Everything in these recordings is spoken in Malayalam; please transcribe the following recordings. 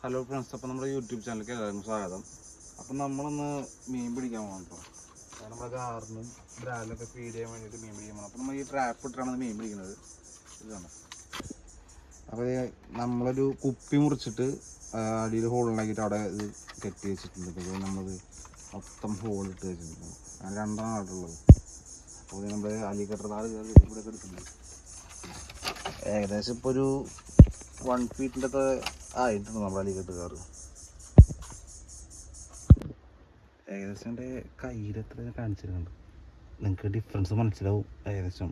ഹലോ ഫ്രണ്ട്സ് അപ്പോൾ നമ്മുടെ യൂട്യൂബ് ചാനലിലേക്ക് എല്ലാവർക്കും സ്വാഗതം. അപ്പം നമ്മളൊന്ന് മീൻ പിടിക്കാൻ പോകണം കാരണം നമ്മുടെ ഗാറിനും ബ്രാലിനൊക്കെ ഫീഡ് ചെയ്യാൻ വേണ്ടിയിട്ട് മീൻ പിടിക്കാൻ പോകണം അപ്പം നമ്മൾ ഈ ട്രാപ്പ് ഇട്ടാണ് മീൻ പിടിക്കുന്നത്. ഇതാണ് അപ്പോൾ നമ്മളൊരു കുപ്പി മുറിച്ചിട്ട് അടിയിൽ ഹോൾ ഉണ്ടാക്കിയിട്ട് അവിടെ ഇത് കെട്ടി വെച്ചിട്ടുണ്ട്. അപ്പോൾ നമ്മളത് മൊത്തം ഹോൾ ഇട്ട് വെച്ചിട്ടുണ്ട്. അങ്ങനെ രണ്ടാണ് ആയിട്ടുള്ളത് അപ്പോൾ നമ്മൾ അലിക്കട്ടർ കയറി ഇവിടെ എടുക്കുന്നുണ്ട് ഏകദേശം ഇപ്പോൾ ഒരു വൺ ഫീറ്റിന്റെ ഒക്കെ ആയിട്ടുണ്ട് നമ്മുടെ കയറും ഏകദേശം എന്റെ കയ്യിൽ എത്ര കാണിച്ചിട്ടുണ്ട് നിങ്ങൾക്ക് ഡിഫറൻസ് മനസ്സിലാവും ഏകദേശം.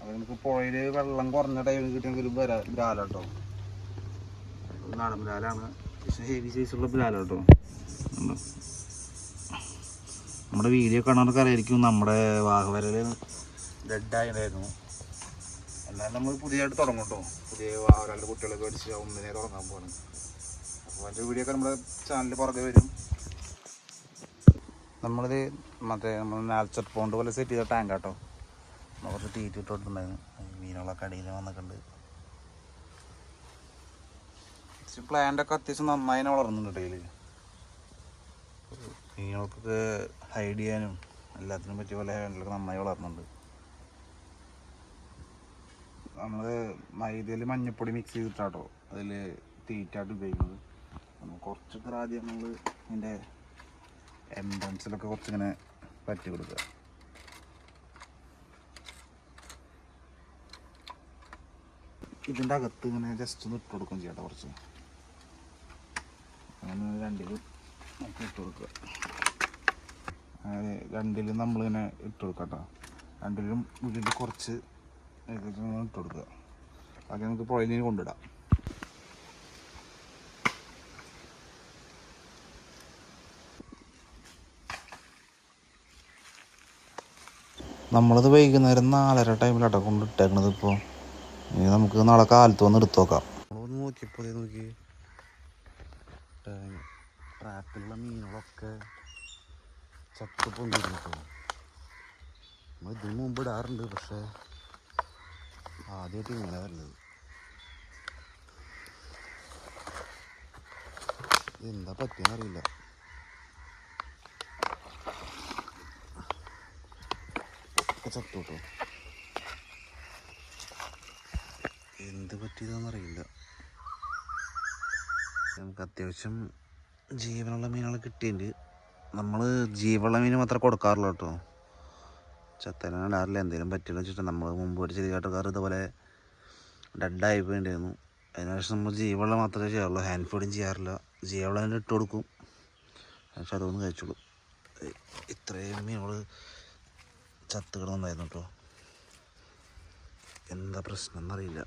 അത് നമുക്ക് പുഴയിൽ വെള്ളം കുറഞ്ഞ ടൈമിൽ കിട്ടിയെങ്കിൽ ഒരു ബരാ ബ്രാലാട്ടോ നാടൻ ബ്രാലാണ്. പക്ഷേ ഹെവി സൈസുള്ള ബ്രാലാട്ടോ കേട്ടോ. നമ്മുടെ വീഡിയോ കാണാനൊക്കെ അറിയായിരിക്കും നമ്മുടെ വാഹവരൽ ഡെഡായിരുന്നു എന്നാലും നമ്മൾ പുതിയതായിട്ട് തുടങ്ങും കേട്ടോ പുതിയ ഒരാളുടെ കുട്ടികളൊക്കെ അടിച്ച് ഒന്നിനെ തുടങ്ങാൻ പോകണം അപ്പോൾ അതിന്റെ വീഡിയോ ഒക്കെ നമ്മുടെ ചാനലിൽ പുറകെ വരും. നമ്മളിത് മറ്റേ നമ്മൾ നാൽച്ചട്ട് പോണ്ട് പോലെ സെറ്റ് ചെയ്ത ടാങ്ക് കേട്ടോ നമ്മൾ കുറച്ച് തീറ്റ ഇട്ടിട്ടുണ്ടായിരുന്നു മീനുകളൊക്കെ അടിയിൽ വന്നിട്ടുണ്ട് പ്ലാന്റ് ഒക്കെ അത്യാവശ്യം നന്നായി വളർന്നുണ്ട് ഡെയിലി മീനുകൾക്കൊക്കെ ഹൈഡ് ചെയ്യാനും എല്ലാത്തിനും പറ്റിയ പോലെ ഹാൻഡിലൊക്കെ നന്നായി വളർന്നുണ്ട്. നമ്മൾ മൈദയിൽ മഞ്ഞപ്പൊടി മിക്സ് ചെയ്തിട്ടാട്ടോ അതിൽ തീറ്റായിട്ട് ഉപയോഗിക്കുന്നത്. നമ്മൾ കുറച്ചൊക്കെ ആദ്യം നമ്മൾ ഇതിന്റെ എൻട്രൻസിലൊക്കെ കുറച്ചിങ്ങനെ പറ്റി കൊടുക്കുക. ഇതിന്റെ അകത്ത് ഇങ്ങനെ ജസ്റ്റ് ഒന്ന് ഇട്ട് കൊടുക്കുകയും ചെയ്യട്ടോ കുറച്ച്. അങ്ങനെ രണ്ടിലും നമുക്ക് ഇട്ട് കൊടുക്കുക. രണ്ടിലും നമ്മളിങ്ങനെ ഇട്ട് കൊടുക്കാം കേട്ടോ രണ്ടിലും ഉള്ളിൽ കുറച്ച് ഏകദേശം ഇട്ട് കൊടുക്കുക ബാക്കി നമുക്ക് പുഴയിലേക്ക് കൊണ്ടിടാം നമ്മളത് വൈകുന്നേരം നാലര ടൈമിലാട്ടോ കൊണ്ടിട്ടേക്കണത് ഇപ്പോൾ ഇനി നമുക്ക് നാളെ കാലത്ത് വന്ന് എടുത്തു നോക്കാം. നമ്മളൊന്ന് നോക്കിയപ്പോൾ നോക്കി. ട്രാപ്പിലുള്ള മീനുകളൊക്കെ ചത്ത് പൊന്തിരുന്നു നമ്മൾ ഇതിന് മുമ്പ് ഇടാറുണ്ട് പക്ഷേ ആദ്യമായിട്ട് ഇങ്ങനെ വരുന്നത്. എന്താ പറ്റിയെന്നറിയില്ല ചത്തു കേട്ടോ എന്ത് പറ്റിയതാണെന്നറിയില്ല നമുക്ക് അത്യാവശ്യം ജീവനുള്ള മീനുകൾ കിട്ടിയിട്ടുണ്ട്. നമ്മൾ ജീവനുള്ള മീൻ മാത്രമേ കൊടുക്കാറുള്ളൂ കേട്ടോ. ചത്തനെ ഇടാറില്ല എന്തെങ്കിലും പറ്റില്ല വെച്ചിട്ട് നമ്മൾ മുമ്പ് ഒരു ചെറിയാട്ടുകാർ ഇതുപോലെ ഡെഡായി പോയിണ്ടായിരുന്നു അതിനുശേഷം നമ്മൾ ജീവവെള്ളം മാത്രമേ ചെയ്യാറുള്ളൂ. ഹാൻഡ് ഫീഡും ചെയ്യാറില്ല. ജീവവെള്ളം തന്നെ ഇട്ട് കൊടുക്കും. പക്ഷെ അതൊന്നും കഴിച്ചോളൂ. ഇത്രയും മീനുകൾ ചത്ത് കിടന്നുണ്ടായിരുന്നു കേട്ടോ. എന്താ പ്രശ്നം എന്നറിയില്ല.